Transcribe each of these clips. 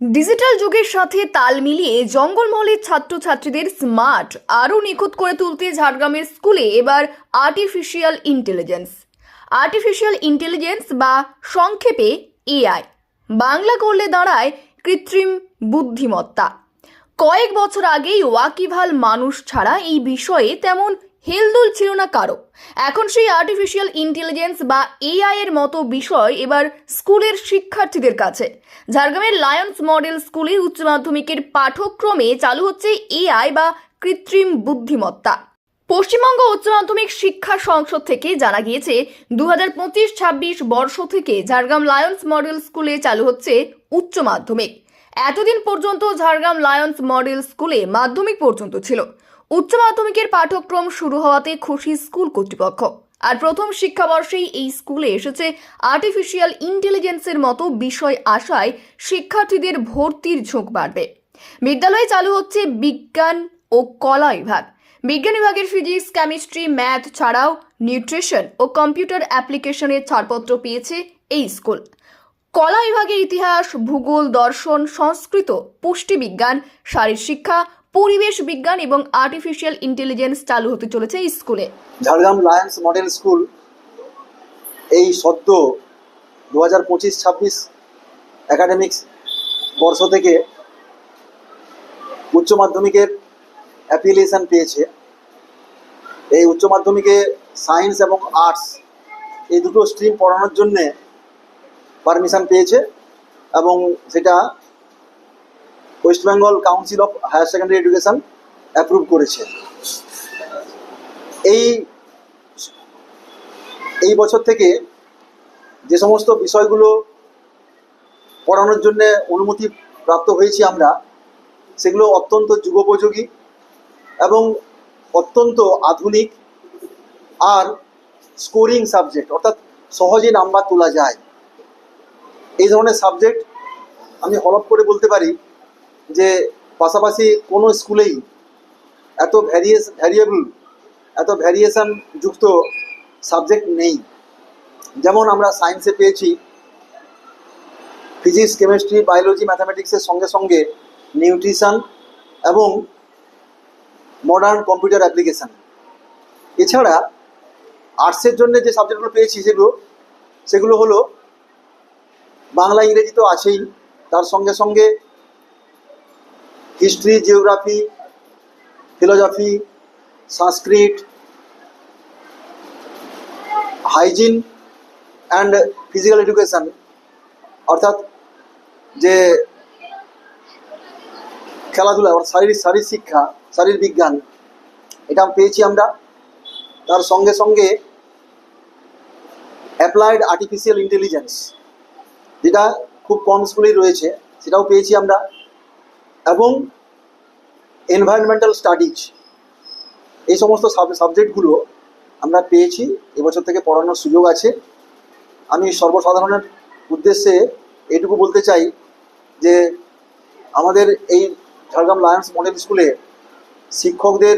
Digital যুগের সাথে তাল মিলিয়ে জঙ্গলমহলের ছাত্রছাত্রীদের স্মার্ট আরও নিখুঁত করে তুলতে ঝাড়গ্রামের স্কুলে এবার আর্টিফিশিয়াল ইন্টেলিজেন্স আর্টিফিশিয়াল ইন্টেলিজেন্স বা সংক্ষেপে এআই বাংলা করলে দাঁড়ায় কৃত্রিম বুদ্ধিমত্তা। কয়েক বছর আগেই ওয়াকিভাল মানুষ ছাড়া এই বিষয়ে তেমন হেলদোল ছিল না কারও। এখন সেই আর্টিফিশিয়াল ইন্টেলিজেন্স বা এআই এর মতো বিষয় এবার স্কুলের শিক্ষার্থীদের কাছে। ঝাড়গ্রামের লায়ন্স মডেল স্কুলের উচ্চ মাধ্যমিকের পাঠ্যক্রমে চালু হচ্ছে এআই বা কৃত্রিম বুদ্ধিমত্তা। পশ্চিমবঙ্গ উচ্চ মাধ্যমিক শিক্ষা সংসদ থেকে জানা গিয়েছে দু হাজার পঁচিশ ছাব্বিশ বর্ষ থেকে ঝাড়গ্রাম লায়ন্স মডেল স্কুলে চালু হচ্ছে উচ্চ মাধ্যমিক। এতদিন পর্যন্ত ঝাড়গ্রাম লায়ন্স মডেল স্কুলে মাধ্যমিক পর্যন্ত ছিল। উচ্চ মাধ্যমিকের পাঠ্যক্রম শুরু হওয়াতে খুশি স্কুল কর্তৃপক্ষ। আর প্রথম শিক্ষাবর্ষেই এই স্কুলে এসেছে আর্টিফিশিয়াল ইন্টেলিজেন্সের মতো বিষয় আশায় শিক্ষার্থীদের ভর্তির ঝোঁক বাড়বে। বিদ্যালয়ে চালু হচ্ছে বিজ্ঞান ও কলা বিভাগ। বিজ্ঞান বিভাগের ফিজিক্স কেমিস্ট্রি ম্যাথ ছাড়াও নিউট্রিশন ও কম্পিউটার অ্যাপ্লিকেশনের ছাড়পত্র পেয়েছে এই স্কুল। কলা বিভাগের ইতিহাস, ভূগোল, দর্শন, সংস্কৃত, পুষ্টিবিজ্ঞান শারীর শিক্ষা পরিবেশ বিজ্ঞান এবং আর্টিফিশিয়াল ইন্টেলিজেন্স চালু হতে চলেছে স্কুলে। ঝাড়গ্রাম লায়ন্স মডেল স্কুল এই সদ্য দু হাজার পঁচিশ ছাব্বিশ একাডেমিক্স বর্ষ থেকে উচ্চ মাধ্যমিকের অ্যাপ্লিকেশন পেয়েছে। এই উচ্চ মাধ্যমিকে সায়েন্স এবং আর্টস এই দুটো স্ট্রিম পড়ানোর জন্যে পারমিশন পেয়েছে এবং সেটা West Bengal council of higher secondary education approve করেছে। এই এই বছর থেকে যে সমস্ত বিষয়গুলো পড়ানোর জন্য অনুমতি প্রাপ্ত হয়েছি আমরা, সেগুলো অত্যন্ত যুগোপযোগী এবং অত্যন্ত আধুনিক আর স্কোরিং সাবজেক্ট অর্থাৎ সহজে নাম্বার তোলা যায়। এই ধরনের সাবজেক্ট আমি হলপ করে বলতে পারি যে পাশাপাশি কোনো স্কুলেই এত ভ্যারিয়েস ভ্যারিয়েবল এত ভ্যারিয়েশন যুক্ত সাবজেক্ট নেই। যেমন আমরা সায়েন্সে পেয়েছি ফিজিক্স কেমিস্ট্রি বায়োলজি ম্যাথামেটিক্সের সঙ্গে সঙ্গে নিউট্রিশন এবং মডার্ন কম্পিউটার অ্যাপ্লিকেশান এছাড়া আর্টসের জন্য যে সাবজেক্টগুলো পেয়েছি সেগুলো সেগুলো হলো বাংলা, ইংরেজি তো আছেই। তার সঙ্গে সঙ্গে history geography philosophy Sanskrit hygiene and physical education অর্থাৎ যে খেলাধুলা, অর্থাৎ শারীরিক শারীর শিক্ষা শারীর বিজ্ঞান, এটা পেয়েছি আমরা। তার সঙ্গে সঙ্গে অ্যাপ্লাইড আর্টিফিশিয়াল ইন্টেলিজেন্স যেটা খুব কম স্কুলেই রয়েছে, সেটাও পেয়েছি আমরা। এবং এনভায়রনমেন্টাল স্টাডিজ এই সমস্ত সাবজেক্টগুলো আমরা পেয়েছি, এবছর থেকে পড়ানোর সুযোগ আছে। আমি সর্বসাধারণের উদ্দেশ্যে এটুকু বলতে চাই যে আমাদের এই ঝাড়গ্রাম লায়ন্স মডেল স্কুলে শিক্ষকদের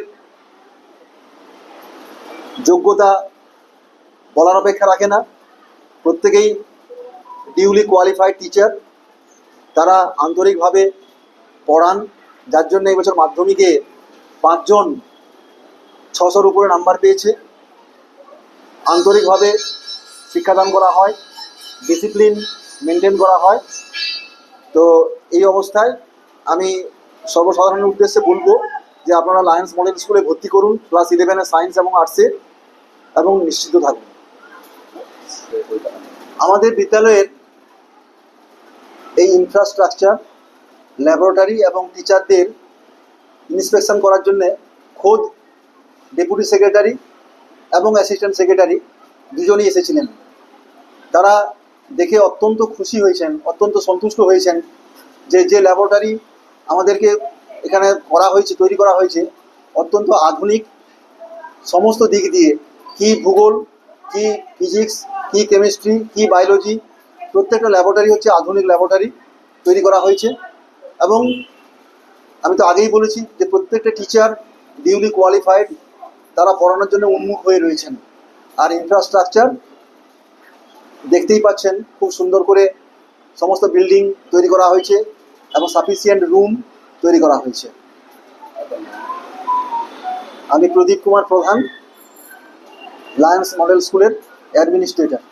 যোগ্যতা বলার অপেক্ষা রাখে না। প্রত্যেকেই ডিউলি কোয়ালিফাইড টিচার তারা আন্তরিকভাবে পড়ান, যার জন্য এবছর মাধ্যমিকে পাঁচজন ছশোর উপরে নাম্বার পেয়েছে। আন্তরিকভাবে শিক্ষাদান করা হয় ডিসিপ্লিন মেনটেন করা হয়। তো এই অবস্থায় আমি সর্বসাধারণের উদ্দেশ্যে বলব যে আপনারা লায়ন্স মডেল স্কুলে ভর্তি করুন ক্লাস ইলেভেনে সায়েন্স এবং আর্টসে এবং নিশ্চিত থাকুন। আমাদের বিদ্যালয়ের এই ইনফ্রাস্ট্রাকচার ল্যাবরেটরি এবং টিচারদের ইন্সপেকশন করার জন্যে খোদ ডেপুটি সেক্রেটারি এবং অ্যাসিস্ট্যান্ট সেক্রেটারি দুজনেই এসেছিলেন। তারা দেখে অত্যন্ত খুশি হয়েছেন, অত্যন্ত সন্তুষ্ট হয়েছেন যে যে ল্যাবরেটরি আমাদেরকে এখানে করা হয়েছে, তৈরি করা হয়েছে, অত্যন্ত আধুনিক সমস্ত দিক দিয়ে কি ভূগোল, কি ফিজিক্স কি কেমিস্ট্রি কি বায়োলজি প্রত্যেকটা ল্যাবরেটরি হচ্ছে আধুনিক ল্যাবরেটরি তৈরি করা হয়েছে। এবং আমি তো আগেই বলেছি যে প্রত্যেকটা টিচার ডিউলি কোয়ালিফাইড তারা পড়ানোর জন্য উন্মুখ হয়ে রয়েছেন। আর ইনফ্রাস্ট্রাকচার দেখতেই পাচ্ছেন, খুব সুন্দর করে সমস্ত বিল্ডিং তৈরি করা হয়েছে এবং সাফিসিয়েন্ট রুম তৈরি করা হয়েছে। আমি প্রদীপ কুমার প্রধান লায়ন্স মডেল স্কুলের অ্যাডমিনিস্ট্রেটর